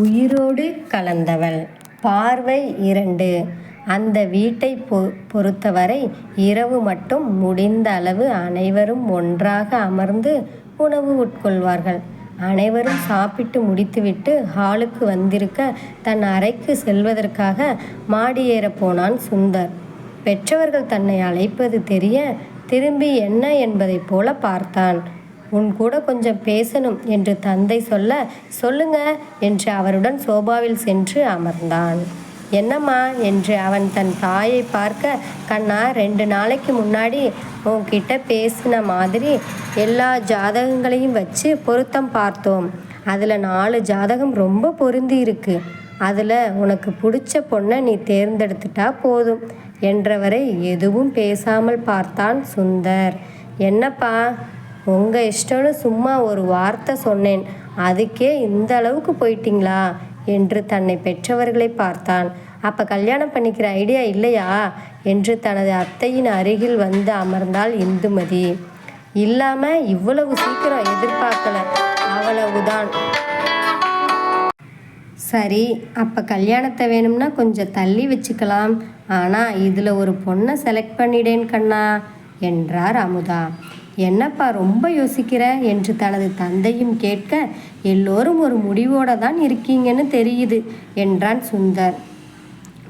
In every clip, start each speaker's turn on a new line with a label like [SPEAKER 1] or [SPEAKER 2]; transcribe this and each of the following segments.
[SPEAKER 1] உயிரோடு கலந்தவள். பார்வை இரண்டு. அந்த வீட்டை பொ பொறுத்தவரை இரவு மட்டும் முடிந்த அளவு அனைவரும் ஒன்றாக அமர்ந்து உணவு உட்கொள்வார்கள். அனைவரும் சாப்பிட்டு முடித்துவிட்டு ஹாலுக்கு வந்திருக்க தன் அறைக்கு செல்வதற்காக மாடி போனான் சுந்தர். பெற்றவர்கள் தன்னை அழைப்பது தெரிய திரும்பி என்ன என்பதைப் போல பார்த்தான். உன் கூட கொஞ்சம் பேசணும் என்று தந்தை சொல்ல சொல்லுங்க என்று அவருடன் சோபாவில் சென்று அமர்ந்தான். என்னம்மா? என்று அவன் தன் தாயை பார்க்க கண்ணா ரெண்டு நாளைக்கு முன்னாடி உன்கிட்ட பேசின மாதிரி எல்லா ஜாதகங்களையும் வச்சு பொருத்தம் பார்த்தோம். அதில் நாலு ஜாதகம் ரொம்ப பொருந்தி இருக்கு. அதில் உனக்கு பிடிச்ச பொண்ணை நீ தேர்ந்தெடுத்துட்டா போதும் என்றவரை எதுவும் பேசாமல் பார்த்தான் சுந்தர். என்னப்பா? உங்கள் இஷ்டம்னு சும்மா ஒரு வார்த்தை சொன்னேன். அதுக்கே இந்த அளவுக்கு போயிட்டீங்களா? என்று தன்னை பெற்றவர்களை பார்த்தான். அப்போ கல்யாணம் பண்ணிக்கிற ஐடியா இல்லையா? என்று தனது அத்தையின் அருகில் வந்து அமர்ந்தாள் இந்துமதி. இல்லாமல் இவ்வளவு சீக்கிரம் எதிர்பார்க்கல. அவ்வளவுதான். சரி அப்போ கல்யாணத்தை வேணும்னா கொஞ்சம் தள்ளி வச்சுக்கலாம். ஆனால் இதில் ஒரு பொண்ணை செலக்ட் பண்ணிடேன் கண்ணா என்றார் அமுதா. என்னப்பா ரொம்ப யோசிக்கிற? என்று தனது தந்தையும் கேட்க எல்லோரும் ஒரு முடிவோட தான் இருக்கீங்கன்னு தெரியுது என்றான் சுந்தர்.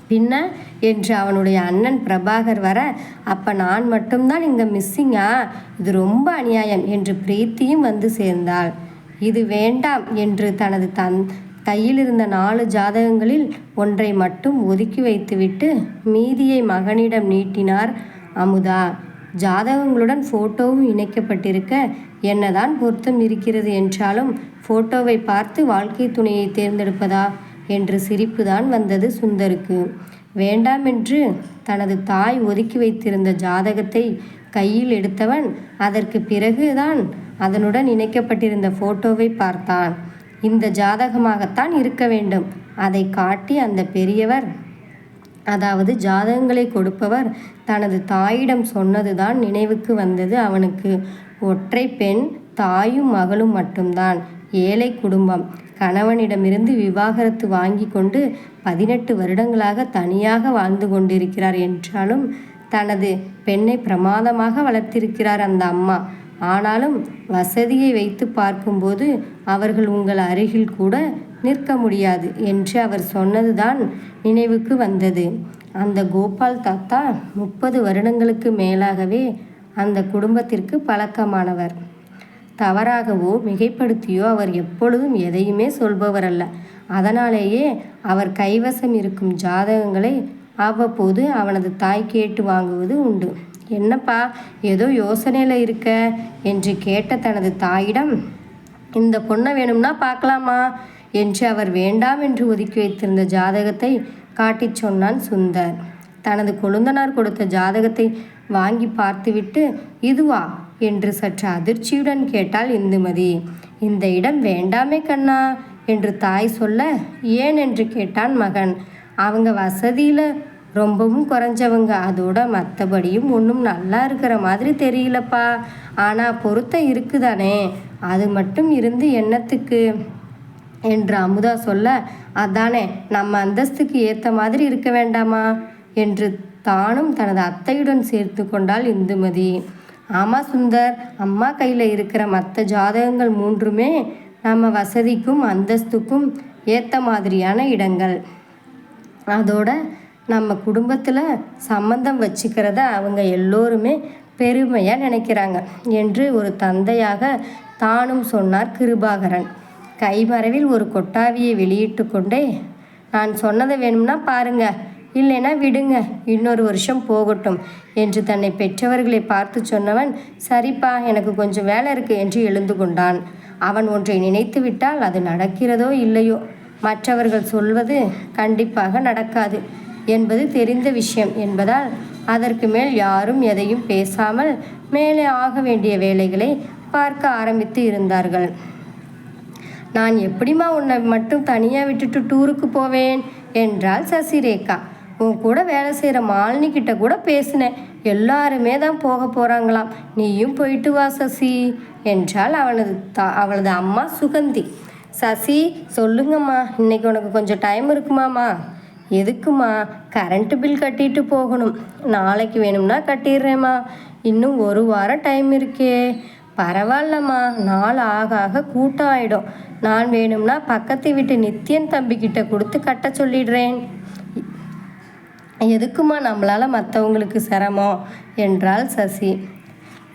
[SPEAKER 1] பின்ன? என்று அவனுடைய அண்ணன் பிரபாகர் வர அப்போ நான் மட்டும்தான் இங்கே மிஸ்ஸிங்கா இது ரொம்ப அநியாயம் என்று பிரீத்தியும் வந்து சேர்ந்தாள். இது வேண்டாம் என்று தனது தன் கையில் இருந்த நாலு ஜாதகங்களில் ஒன்றை மட்டும் ஒதுக்கி வைத்துவிட்டு மீதியை மகனிடம் நீட்டினார் அமுதா. ஜாதகங்களுடன் ஃபோட்டோவும் இணைக்கப்பட்டிருக்க என்னதான் பொருத்தம் இருக்கிறது என்றாலும் ஃபோட்டோவை பார்த்து வாழ்க்கை துணையை தேர்ந்தெடுப்பதா என்று சிரிப்புதான் வந்தது சுந்தருக்கு. வேண்டாமென்று தனது தாய் ஒதுக்கி வைத்திருந்த ஜாதகத்தை கையில் எடுத்தவன் அதற்கு பிறகுதான் அதனுடன் இணைக்கப்பட்டிருந்த ஃபோட்டோவை பார்த்தான். இந்த ஜாதகமாகத்தான் இருக்க வேண்டும். அதை காட்டி அந்த பெரியவர் அதாவது ஜாதகங்களை கொடுப்பவர் தனது தாயிடம் சொன்னதுதான் நினைவுக்கு வந்தது. அவனுக்கு ஒற்றை பெண் தாயும் மகளும் மட்டும்தான். ஏழை குடும்பம். கணவனிடமிருந்து விவாகரத்து வாங்கி கொண்டு பதினெட்டு வருடங்களாக தனியாக வாழ்ந்து கொண்டிருக்கிறார் என்றாலும் தனது பெண்ணை பிரமாதமாக வளர்த்திருக்கிறார் அந்த அம்மா. ஆனாலும் வசதியை வைத்து பார்க்கும்போது அவர்கள் உங்கள் அருகில் கூட நிற்க முடியாது என்று அவர் சொன்னதுதான் நினைவுக்கு வந்தது. அந்த கோபால் தாத்தா முப்பது வருடங்களுக்கு மேலாகவே அந்த குடும்பத்திற்கு பழக்கமானவர். தவறாகவோ மிகைப்படுத்தியோ அவர் எப்பொழுதும் எதையுமே சொல்பவர் அல்ல அதனாலேயே அவர் கைவசம் இருக்கும் ஜாதகங்களை அவ்வப்போது அவனது தாய் கேட்டு வாங்குவது உண்டு. என்னப்பா ஏதோ யோசனையில் இருக்க என்று கேட்ட தனது தாயிடம் இந்த பொண்ணை வேணும்னா பார்க்கலாமா? என்று அவர் வேண்டாம் என்று ஒதுக்கி வைத்திருந்த ஜாதகத்தை காட்டிச் சொன்னான் சுந்தர். தனது கொழுந்தனார் கொடுத்த ஜாதகத்தை வாங்கி பார்த்துவிட்டு இதுவா? என்று சற்று அதிர்ச்சியுடன் கேட்டாள் இந்துமதி. இந்த இடம் வேண்டாமே கண்ணா என்று தாய் சொல்ல ஏன்? என்று கேட்டான் மகன். அவங்க வசதியில் ரொம்பவும் குறைஞ்சவங்க. அதோட மற்றபடியும் ஒன்றும் நல்லா இருக்கிற மாதிரி தெரியலப்பா. ஆனால் பொருத்தம் இருக்குதானே? அது மட்டும் இருந்து என்னத்துக்கு? என்று அமுதா சொல்ல அதானே நம்ம அந்தஸ்துக்கு ஏற்ற மாதிரி இருக்க வேண்டாமா? என்று தானும் தனது அத்தையுடன் சேர்த்து கொண்டாள் இந்துமதி. ஆமாம் சுந்தர் அம்மா கையில் இருக்கிற மற்ற ஜாதகங்கள் மூன்றுமே நம்ம வசதிக்கும் அந்தஸ்துக்கும் ஏற்ற மாதிரியான இடங்கள். அதோட நம்ம குடும்பத்தில் சம்மந்தம் வச்சுக்கிறத அவங்க எல்லோருமே பெருமையாக நினைக்கிறாங்க என்று ஒரு தந்தையாக தானும் சொன்னார் கிருபாகரன். கைமறைவில் ஒரு கொட்டாவியை வெளியிட்டு கொண்டே நான் சொன்னதை வேணும்னா பாருங்க இல்லைன்னா விடுங்க இன்னொரு வருஷம் போகட்டும் என்று தன்னை பெற்றவர்களை பார்த்து சொன்னவன் சரிப்பா எனக்கு கொஞ்சம் வேலை இருக்கு என்று எழுந்து கொண்டான். அவன் ஒன்றை நினைத்து விட்டால் அது நடக்கிறதோ இல்லையோ மற்றவர்கள் சொல்வது கண்டிப்பாக நடக்காது என்பது தெரிந்த விஷயம் என்பதால் அதற்கு மேல் யாரும் எதையும் பேசாமல் மேலே ஆக வேண்டிய வேலைகளை பார்க்க ஆரம்பித்து இருந்தார்கள். நான் எப்படிம்மா உன்னை மட்டும் தனியாக விட்டுட்டு டூருக்கு போவேன்? என்றாள் சசிரேகா. உன் கூட வேலை செய்கிற மாலினி கிட்ட கூட பேசினேன். எல்லாருமே தான் போக போகிறாங்களாம் நீயும் போயிட்டு வா சசி என்றாள் அவனது தா அவளது அம்மா சுகந்தி. சசி சொல்லுங்கம்மா இன்னைக்கு உனக்கு கொஞ்சம் டைம் இருக்குமாம்மா? எதுக்குமா கரண்ட்டு பில் கட்டிட்டு போகணும். நாளைக்கு வேணும்னா கட்டிடுறேம்மா. இன்னும் ஒரு வாரம் டைம் இருக்கே. பரவாயில்லம்மா. நாள் ஆக ஆக கூட்டம் ஆயிடும் நான் வேணும்னா பக்கத்து வீட்டு நித்யன் தம்பிக்கிட்ட கொடுத்து கட்ட சொல்லிடுறேன். எதுக்குமா நம்மளால் மற்றவங்களுக்கு சிரமம்? என்றாள் சசி.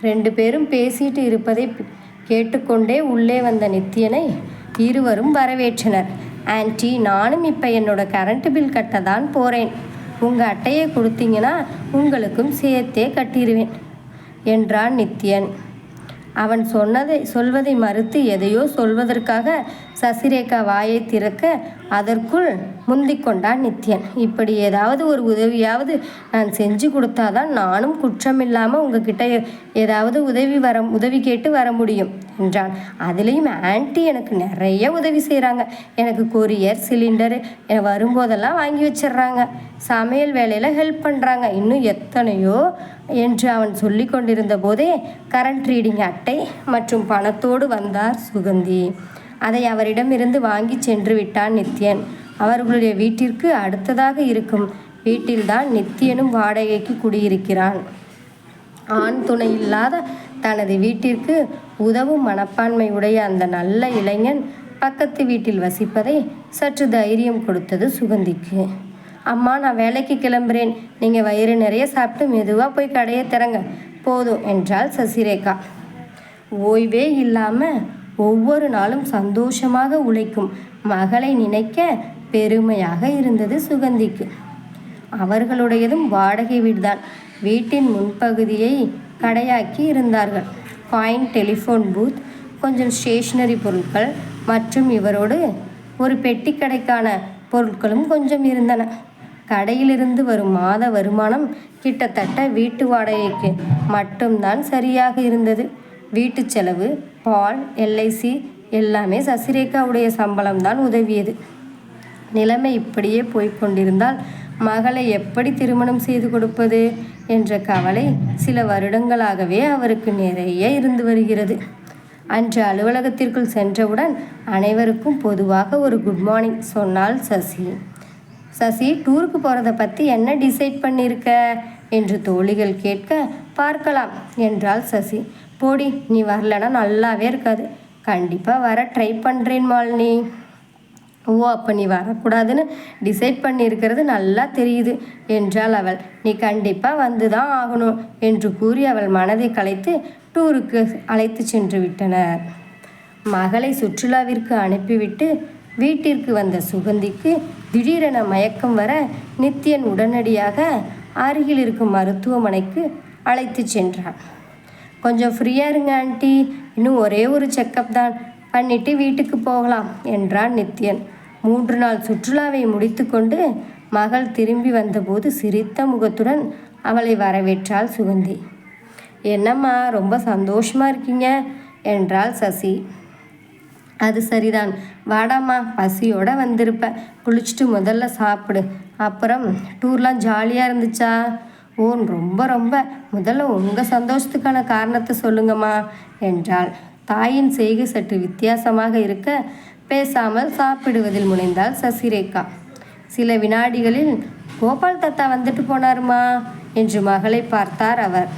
[SPEAKER 1] ரெண்டு பேரும் பேசிட்டு இருப்பதை கேட்டுக்கொண்டே உள்ளே வந்த நித்தியனை இருவரும் வரவேற்றனர். ஆன்ட்டி நானும் இப்போ என்னோட கரண்ட் பில் கட்ட தான் போகிறேன் உங்கள் அட்டையை கொடுத்தீங்கன்னா உங்களுக்கும் சேர்த்தே கட்டிடுவேன் என்றான் நித்யன். அவன் சொன்னதை சொல்வதை மறுத்து எதையோ சொல்வதற்காக சசிரேகா வாயை திறக்க அதற்குள் முந்திக்கொண்டான் நித்யன். இப்படி ஏதாவது ஒரு உதவியாவது நான் செஞ்சு கொடுத்தாதான் நானும் குற்றமில்லாமல் உங்ககிட்ட ஏதாவது உதவி வர உதவி கேட்டு வர முடியும் என்றான். அதுலேயும் ஆன்ட்டி எனக்கு நிறைய உதவி செய்கிறாங்க எனக்கு கொரியர் சிலிண்டர் வரும்போதெல்லாம் வாங்கி வச்சிடுறாங்க சமையல் வேலையில் ஹெல்ப் பண்ணுறாங்க இன்னும் எத்தனையோ என்று அவன் சொல்லி கொண்டிருந்த போதே கரண்ட் ரீடிங் அட்டை மற்றும் பணத்தோடு வந்தார் சுகந்தி. அதை அவரிடமிருந்து வாங்கி சென்று விட்டான் நித்யன். அவர்களுடைய வீட்டிற்கு அடுத்ததாக இருக்கும் வீட்டில்தான் நித்யனும் வாடகைக்கு குடியிருக்கிறான். ஆண் துணை இல்லாத தனது வீட்டிற்கு உதவும் மனப்பான்மை உடைய அந்த நல்ல இளைஞன் பக்கத்து வீட்டில் வசிப்பதை சற்று தைரியம் கொடுத்தது சுகந்திக்கு. அம்மா நான் வேலைக்கு கிளம்புறேன். நீங்கள் வயிறு நிறைய சாப்பிட்டு மெதுவாக போய் கடையை திறங்க. போதும் என்றாள் சசிரேகா. ஓய்வே இல்லாமல் ஒவ்வொரு நாளும் சந்தோஷமாக உழைக்கும் மகளை நினைக்க பெருமையாக இருந்தது சுகந்திக்கு. அவர்களுடையதும் வாடகை வீடுதான். வீட்டின் முன்பகுதியை கடையாக்கி இருந்தார்கள். காயின் டெலிஃபோன் பூத் கொஞ்சம் ஸ்டேஷ்னரி பொருட்கள் மற்றும் இவரோடு ஒரு பெட்டி கடைக்கான பொருட்களும் கொஞ்சம் இருந்தன. கடையிலிருந்து வரும் மாத வருமானம் கிட்டத்தட்ட வீட்டு வாடகைக்கு மட்டும்தான் சரியாக இருந்தது. வீட்டு செலவு பால் எல்ஐசி எல்லாமே சசிரேகாவுடைய சம்பளம்தான் உதவியது. நிலைமை இப்படியே போய்கொண்டிருந்தால் மகளை எப்படி திருமணம் செய்து கொடுப்பது என்ற கவலை சில வருடங்களாகவே அவருக்கு நிறைய இருந்து வருகிறது. அன்று அலுவலகத்திற்குள் சென்றவுடன் அனைவருக்கும் பொதுவாக ஒரு குட் மார்னிங் சொன்னாள் சசி. சசி டூருக்கு போகிறத பற்றி என்ன டிசைட் பண்ணியிருக்க என்று தோழிகள் கேட்க பார்க்கலாம் என்றாள் சசி. போடி நீ வரலன்னா நல்லாவே இருக்காது. கண்டிப்பாக வர ட்ரை பண்ணுறேன் மாலினி. ஓ அப்போ நீ வரக்கூடாதுன்னு டிசைட் பண்ணியிருக்கிறது நல்லா தெரியுது என்றாள் அவள். நீ கண்டிப்பாக வந்து தான் ஆகணும் என்று கூறி அவள் மனதை கலைத்து டூருக்கு அழைத்து சென்று விட்டனர். மகளை சுற்றுலாவிற்கு அனுப்பிவிட்டு வீட்டிற்கு வந்த சுகந்திக்கு திடீரென மயக்கம் வர நித்யன் உடனடியாக அருகில் இருக்கும் மருத்துவமனைக்கு அழைத்து சென்றான். கொஞ்சம் ஃப்ரீயாக இருங்க ஆண்டி இன்னும் ஒரே ஒரு செக்கப் தான். பண்ணிட்டு வீட்டுக்கு போகலாம் என்றான் நித்யன். மூன்று நாள் சுற்றுலாவை முடித்துக்கொண்டு மகள் திரும்பி வந்தபோது சிரித்த முகத்துடன் அவளை வரவேற்றாள் சுகந்தி. என்னம்மா ரொம்ப சந்தோஷமாக இருக்கீங்க என்றாள் சசி. அது சரிதான். வாடாம்மா பசியோட வந்திருப்ப. குளிச்சுட்டு முதல்ல சாப்பிடு. அப்புறம் டூர்லாம் ஜாலியாக இருந்துச்சா? ஓ ரொம்ப ரொம்ப. முதல்ல உங்கள் சந்தோஷத்துக்கான காரணத்தை சொல்லுங்கம்மா என்றாள். தாயின் செய்கை சற்று வித்தியாசமாக இருக்க பேசாமல் சாப்பிடுவதில் முனைந்தாள் சசிரேகா. சில வினாடிகளில் கோபால் தத்தா வந்துட்டு போனாருமா? என்று மகளை பார்த்தார் அவர்.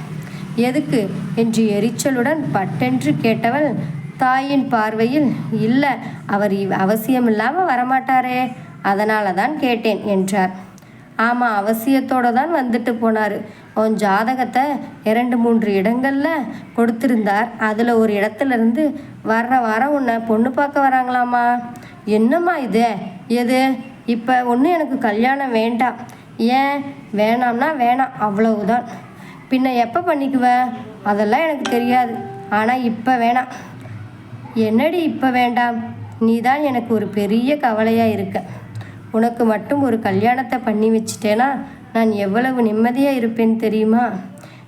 [SPEAKER 1] எதுக்கு? என்று எரிச்சலுடன் பட்டென்று கேட்டவள் தாயின் பார்வையில் இல்லை அவர் இவ் அவசியமில்லாமல் வரமாட்டாரே அதனால தான் கேட்டேன் என்றார். ஆமாம் அவசியத்தோடு தான் வந்துட்டு போனார். உன் ஜாதகத்தை இரண்டு மூன்று இடங்களில் கொடுத்துருந்தார். அதில் ஒரு இடத்துலேருந்து வர்ற வாரம் உன்னை பொண்ணு பார்க்க வராங்களாமா? என்னம்மா இது? எது? இப்போ ஒன்றும் எனக்கு கல்யாணம் வேண்டாம். ஏன்? வேணாம்னா வேணாம் அவ்வளவுதான். பின்ன எப்போ பண்ணிக்குவ? அதெல்லாம் எனக்கு தெரியாது. ஆனால் இப்போ வேணாம். என்னடி இப்போ வேண்டாம்? நீ தான் எனக்கு ஒரு பெரிய கவலையாக இருக்க. உனக்கு மட்டும் ஒரு கல்யாணத்தை பண்ணி வச்சிட்டேனா நான் எவ்வளவு நிம்மதியாக இருப்பேன் தெரியுமா?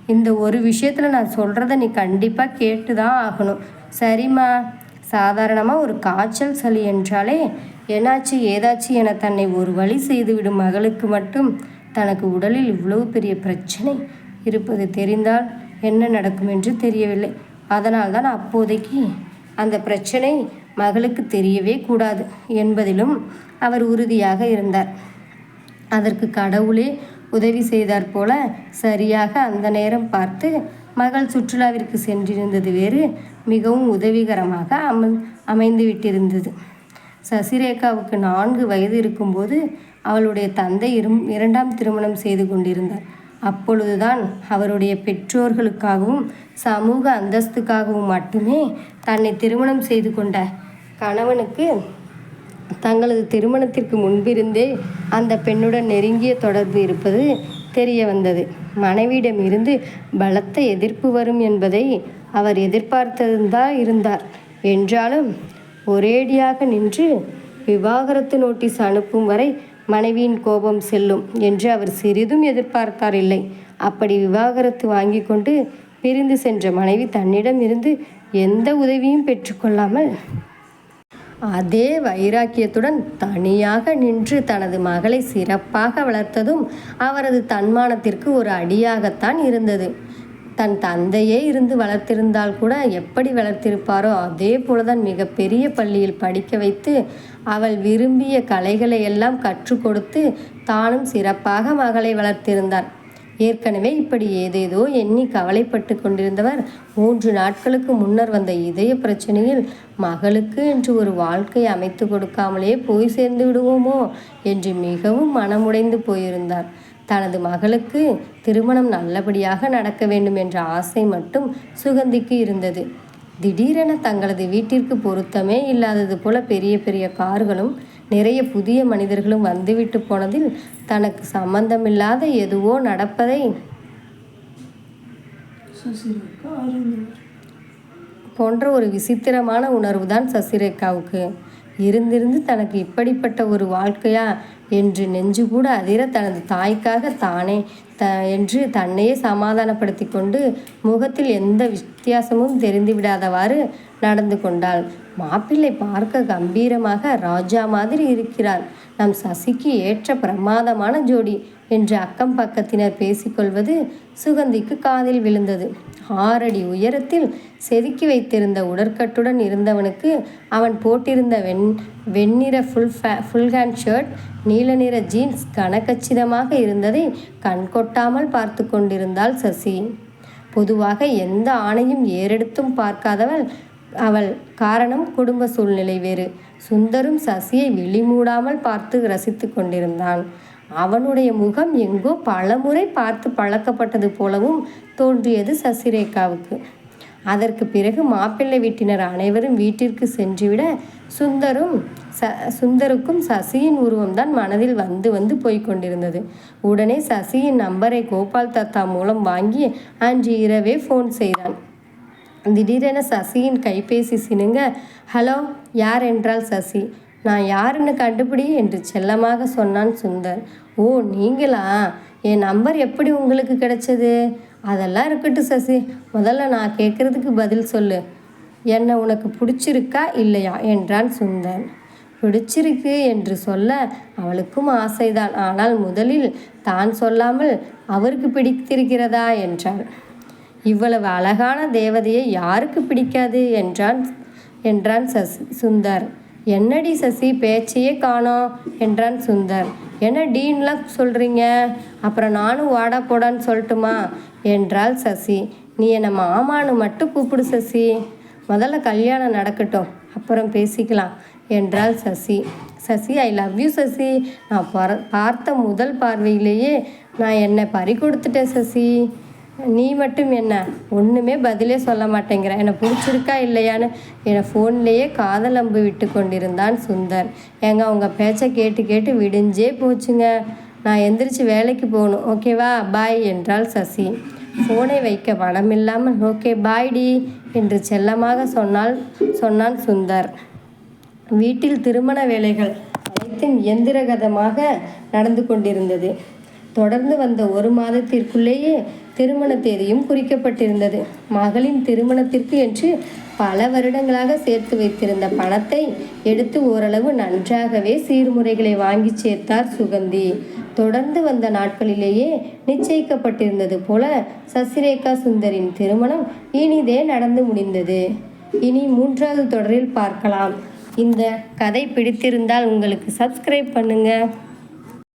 [SPEAKER 1] இந்த ஒரு விஷயத்தில் நான் சொல்கிறத நீ கண்டிப்பாக கேட்டு தான் ஆகணும். சரிம்மா. சாதாரணமாக ஒரு காய்ச்சல் சளி என்றாலே என்னாச்சு ஏதாச்சு என தன்னை ஒரு வழி செய்துவிடும் மகளுக்கு மட்டும் தனக்கு உடலில் இவ்வளவு பெரிய பிரச்சனை இருப்பது தெரிந்தால் என்ன நடக்கும் என்று தெரியவில்லை. அதனால்தான் அப்போதைக்கு அந்த பிரச்சனை மகளுக்கு தெரியவே கூடாது என்பதிலும் அவர் உறுதியாக இருந்தார். அதற்கு கடவுளே உதவி செய்தார் போல சரியாக அந்த நேரம் பார்த்து மகள் சுற்றுலாவிற்கு சென்றிருந்தது வேறு மிகவும் உதவிகரமாக அம அமைந்து விட்டிருந்தது சசிரேகாவுக்கு நான்கு வயது இருக்கும்போது அவளுடைய தந்தை இரும் இரண்டாம் திருமணம் செய்து கொண்டிருந்தார். அப்பொழுதுதான் அவருடைய பெற்றோர்களுக்காகவும் சமூக அந்தஸ்துக்காகவும் மட்டுமே தன்னை திருமணம் செய்து கொண்ட கணவனுக்கு தங்களது திருமணத்திற்கு முன்பிருந்தே அந்த பெண்ணுடன் நெருங்கிய தொடர்பு இருப்பது தெரிய வந்தது மனைவியிடம் இருந்து பலத்த எதிர்ப்பு வரும் என்பதை அவர் எதிர்பார்த்ததுதான் இருந்தார். என்றாலும் ஒரேடியாக நின்று விவாகரத்து நோட்டீஸ் அனுப்பும் வரை மனைவியின் கோபம் செல்லும் என்று அவர் சிறிதும் எதிர்பார்த்தார் இல்லை அப்படி விவாகரத்து வாங்கி கொண்டு பிரிந்து சென்ற மனைவி தன்னிடம் இருந்து எந்த உதவியும் பெற்றுக்கொள்ளாமல் அதே வைராக்கியத்துடன் தனியாக நின்று தனது மகளை சிறப்பாக வளர்த்ததும் அவரது தன்மானத்திற்கு ஒரு அடியாகத்தான் இருந்தது. தன் தந்தையே இருந்து வளர்த்திருந்தால் கூட எப்படி வளர்த்திருப்பாரோ அதே போலதான் மிகப்பெரிய பள்ளியில் படிக்க வைத்து அவள் விரும்பிய கலைகளை எல்லாம் கற்றுக் கொடுத்து தானும் சிறப்பாக மகளை வளர்த்திருந்தார் ஏற்கனவே இப்படி ஏதேதோ எண்ணி கவலைப்பட்டு கொண்டிருந்தவர் மூன்று நாட்களுக்கு முன்னர் வந்த இதய பிரச்சனையில் மகளுக்கு என்று ஒரு வாழ்க்கை அமைத்து கொடுக்காமலே போய் சேர்ந்து விடுவோமோ என்று மிகவும் மனமுடைந்து போயிருந்தார். தனது மகளுக்கு திருமணம் நல்லபடியாக நடக்க வேண்டும் என்ற ஆசை மட்டும் சுகந்திக்கு இருந்தது. திடீரென தங்களது வீட்டிற்கு பொருத்தமே இல்லாதது போல பெரிய பெரிய கார்களும் நிறைய புதிய மனிதர்களும் வந்துவிட்டு போனதில் தனக்கு சம்பந்தமில்லாத எதுவோ நடப்பதை போன்ற ஒரு விசித்திரமான உணர்வு தான் சசிரேகாவுக்கு இருந்திருந்து தனக்கு இப்படிப்பட்ட ஒரு வாழ்க்கையா என்று நெஞ்சு கூட அதிர தனது தாய்க்காக தானே த என்று தன்னையே சமாதானப்படுத்தி கொண்டு முகத்தில் எந்த வித்தியாசமும் தெரிந்துவிடாதவாறு நடந்து கொண்டாள். மாப்பிள்ளை பார்க்க கம்பீரமாக ராஜா மாதிரி இருக்கிறார் நம் சசிக்கு ஏற்ற பிரமாதமான ஜோடி. என்று அக்கம் பக்கத்தினர் பேசிக்கொள்வது சுகந்திக்கு காதில் விழுந்தது. ஆறடி உயரத்தில் செதுக்கி வைத்திருந்த உடற்கட்டுடன் இருந்தவனுக்கு அவன் போட்டிருந்த வெண் வெண்ணிற ஃபுல் ஃபே ஃபுல் ஹேண்ட் ஷர்ட் நீல நிற ஜீன்ஸ் கனக்கச்சிதமாக இருந்ததை கண்கொட்டாமல் பார்த்து கொண்டிருந்தாள் சசி. பொதுவாக எந்த ஆணையும் ஏறெடுத்தும் பார்க்காதவள் அவள் காரணம் குடும்ப சூழ்நிலை வேறு. சுந்தரும் சசியை விழிமூடாமல் பார்த்து ரசித்து கொண்டிருந்தான். அவனுடைய முகம் எங்கோ பலமுறை பார்த்து பழக்கப்பட்டது போலவும் தோன்றியது சசிரேகாவுக்கு. அதற்கு பிறகு மாப்பிள்ளை வீட்டினர் அனைவரும் வீட்டிற்கு சென்றுவிட சுந்தரும் ச சுந்தருக்கும் சசியின் உருவம்தான் மனதில் வந்து வந்து போய்கொண்டிருந்தது உடனே சசியின் நம்பரை கோபால் தத்தா மூலம் வாங்கி அன்று இரவே ஃபோன் செய்தான். திடீரென சசியின் கைபேசி சினுங்க ஹலோ யார் என்றால் சசி? நான் யாருன்னு கண்டுபிடி என்று செல்லமாக சொன்னான் சுந்தர். ஓ நீங்களா? என் நம்பர் எப்படி உங்களுக்கு கிடைச்சது? அதெல்லாம் இருக்கட்டும் சசி. முதல்ல நான் கேட்குறதுக்கு பதில் சொல்லு. என்னை உனக்கு பிடிச்சிருக்கா இல்லையா? என்றான் சுந்தர். பிடிச்சிருக்கு என்று சொல்ல அவளுக்கும் ஆசைதான். ஆனால் முதலில் தான் சொல்லாமல் அவருக்கு பிடித்திருக்கிறதா? என்றாள். இவ்வளவு அழகான தேவதையை யாருக்கு பிடிக்காது? என்றான் என்றான் சசி சுந்தர். என்னடி சசி பேச்சையே காணோம் என்றான் சுந்தர். என்ன டீன்லாம் சொல்கிறீங்க அப்புறம் நானும் வாடா போடான்னு சொல்லட்டுமா? என்றாள் சசி. நீ என்னை மாமான்னு மட்டும் கூப்பிடு சசி. முதல்ல கல்யாணம் நடக்கட்டும். அப்புறம் பேசிக்கலாம். என்றாள் Sasi. Sasi I love you Sasi. நான் பார்த்த முதல் பார்வையிலேயே நான் என்னை பறி கொடுத்துட்டேன் சசி. நீ மட்டும் என்ன? ஒன்றுமே பதிலே சொல்ல மாட்டேங்கிற. என்னை பிடிச்சிருக்கா இல்லையான்னு என்னை ஃபோன்லேயே காதல் அம்பு விட்டு கொண்டிருந்தான் சுந்தர். ஏங்க அவங்க பேச்சை கேட்டு கேட்டு விடிஞ்சே போச்சுங்க. நான் எந்திரிச்சு வேலைக்கு போகணும். ஓகேவா பாய் என்றாள் சசி. ஃபோனை வைக்க மனமில்லாமல் ஓகே பாய் டி என்று செல்லமாக சொன்னால் சொன்னான் சுந்தர். வீட்டில் திருமண வேலைகள் அனைத்தும் இயந்திரகதமாக நடந்து கொண்டிருந்தது. தொடர்ந்து வந்த ஒரு மாதத்திற்குள்ளேயே திருமண தேதியும் குறிக்கப்பட்டிருந்தது. மகளின் திருமணத்திற்கு என்று பல வருடங்களாக சேர்த்து வைத்திருந்த பணத்தை எடுத்து ஓரளவு நன்றாகவே சீர்முறைகளை வாங்கி சேர்த்தார் சுகந்தி. தொடர்ந்து வந்த நாட்களிலேயே நிச்சயிக்கப்பட்டிருந்தது போல சசிரேகா சுந்தரின் திருமணம் இனிதே நடந்து முடிந்தது. இனி மூன்றாவது தொடரில் பார்க்கலாம். இந்த கதை பிடித்திருந்தால் உங்களுக்கு சப்ஸ்கிரைப் பண்ணுங்கள்